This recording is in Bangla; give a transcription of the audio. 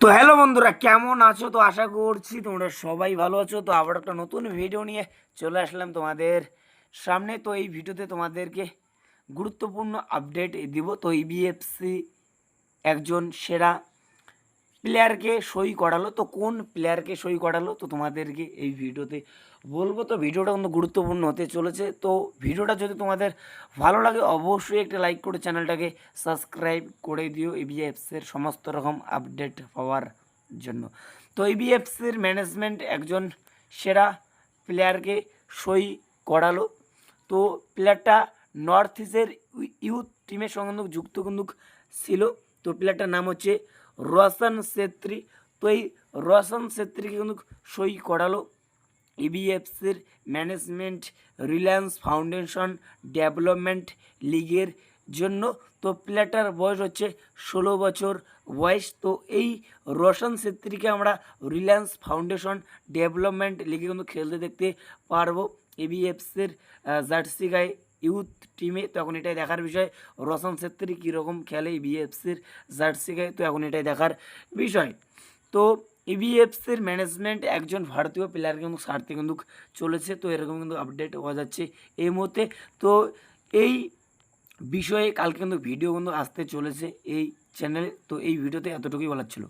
তো হ্যালো বন্ধুরা, কেমন আছো? তো আশা করছি তোমরা সবাই ভালো আছো। তো আবার একটা নতুন ভিডিও নিয়ে চলে আসলাম তোমাদের সামনে। তো এই ভিডিওতে তোমাদেরকে গুরুত্বপূর্ণ আপডেট দিব। তো ইবিএফসি একজন সেরা প্লেয়ারকে সই করালো। তো কোন প্লেয়ারকে সই করালো? তো তোমাদেরকে এই ভিডিওতে বলব। তো ভিডিওটা কিন্তু গুরুত্বপূর্ণ হতে চলেছে। তো ভিডিওটা যদি তোমাদের ভালো লাগে, অবশ্যই একটা লাইক করে চ্যানেলটাকে সাবস্ক্রাইব করে দিও ইবিএফসির সমস্ত রকম আপডেট পাওয়ার জন্য। তো ইবিএফসির ম্যানেজমেন্ট একজন সেরা প্লেয়ারকে সই করালো। তো প্লেয়ারটা নর্থ ইস্টের ইউথ টিমের সঙ্গে যুক্ত কিন্তু ছিল। তো প্লেয়ারটার নাম হচ্ছে রোশন ছেত্রী। তো এই রোশন ছেত্রীকে কিন্তু সই করালো ইবিএফসির ম্যানেজমেন্ট রিলায়েন্স ফাউন্ডেশন ডেভেলপমেন্ট লিগের জন্য। তো প্লেয়ারটার বয়স হচ্ছে ষোলো বছর বয়স। তো এই রোশন ছেত্রীকে আমরা রিলায়েন্স ফাউন্ডেশন ডেভেলপমেন্ট লিগে কিন্তু খেলতে দেখতে পারব। এবিএফসির জার্সি গায়ে ইউথ টিমে, তো এখন এটাই দেখার বিষয়। রোশন ছেত্রী কীরকম খেলে বিএফসির জার্সি গায়ে, তো এখন এটাই দেখার বিষয়। তো ইবিএফসির ম্যানেজমেন্ট একজন ভারতীয় প্লেয়ার কিন্তু ছাড়তে কিন্তু চলেছে, তো এরকম কিন্তু আপডেট হওয়া যাচ্ছে এই মুহূর্তে। তো এই বিষয়ে কালকে কিন্তু ভিডিও কিন্তু আসতে চলেছে এই চ্যানেলে তো এই ভিডিওতে এতটুকুই বলার ছিল।